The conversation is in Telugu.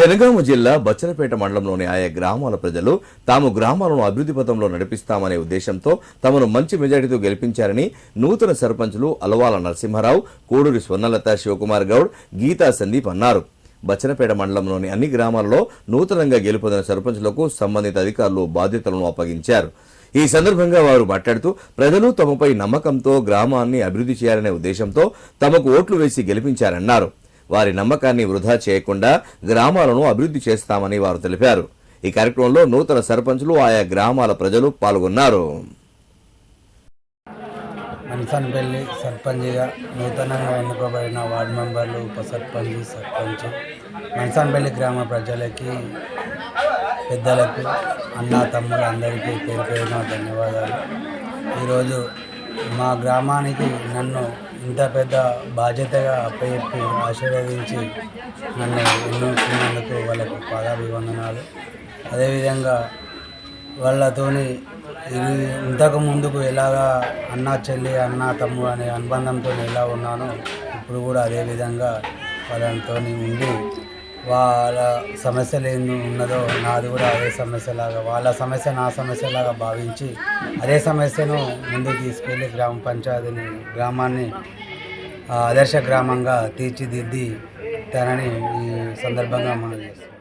జనగామ జిల్లా బచ్చలపేట మండలంలోని ఆయా గ్రామాల ప్రజలు తాము గ్రామాలను అభివృద్ధి పథంలో నడిపిస్తామనే ఉద్దేశంతో తమను మంచి మెజారిటీతో గెలిపించారని నూతన సర్పంచులు అలవాల నరసింహారావు కోడూరి స్వర్ణలత శివకుమార్ గౌడ్ గీతా సందీప్ అన్నారు. బచ్చనపేట మండలంలోని అన్ని గ్రామాలలో నూతనంగా గెలుపొందిన సర్పంచులకు సంబంధిత అధికారులు బాధ్యతలను అప్పగించారు. ఈ సందర్భంగా వారు మాట్లాడుతూ ప్రజలు తమపై నమ్మకంతో గ్రామాన్ని అభివృద్ధి చేయాలనే ఉద్దేశంతో తమకు ఓట్లు వేసి గెలిపించారన్నారు. వారి నమ్మకాన్ని వృధా చేయకుండా గ్రామాలను అభివృద్ధి చేస్తామని వారు తెలిపారు. ఈ కార్యక్రమంలో నూతన సర్పంచులు ఆయా గ్రామాల ప్రజలు పాల్గొన్నారు. మన్సన్పల్లి సర్పంచ్గా నూతనంగా ఎన్నుకోబడిన వార్డు మెంబర్లు ఉప సర్పంచ్ సర్పంచ్ మన్సన్పల్లి గ్రామ ప్రజలకి పెద్దలకు అన్న తమ్ముడు అందరికీ పేరు పేరున ధన్యవాదాలు. ఈరోజు మా గ్రామానికి నన్ను ఇంత పెద్ద బాధ్యతగా అప్పచెప్పి ఆశీర్వదించి నన్ను ఎన్నుకున్నందుకు వాళ్ళకు పాదాభివందనాలు. అదేవిధంగా వాళ్ళతోని ఇది ఇంతకు ముందుకు ఎలాగా అన్న చెల్లి అన్న తమ్ముడు అనే అనుబంధంతో ఎలా ఉన్నానో ఇప్పుడు కూడా అదేవిధంగా వాళ్ళతోని వాళ్ళతో ఉండి వాళ్ళ సమస్యలు ఏం ఉన్నదో నాది కూడా అదే సమస్యలాగా వాళ్ళ సమస్య నా సమస్యలాగా భావించి అదే సమస్యను ముందుకు తీసుకెళ్ళి గ్రామ పంచాయతీని గ్రామాన్ని ఆదర్శ గ్రామంగా తీర్చిదిద్ది తనని ఈ సందర్భంగా మనం చేస్తాం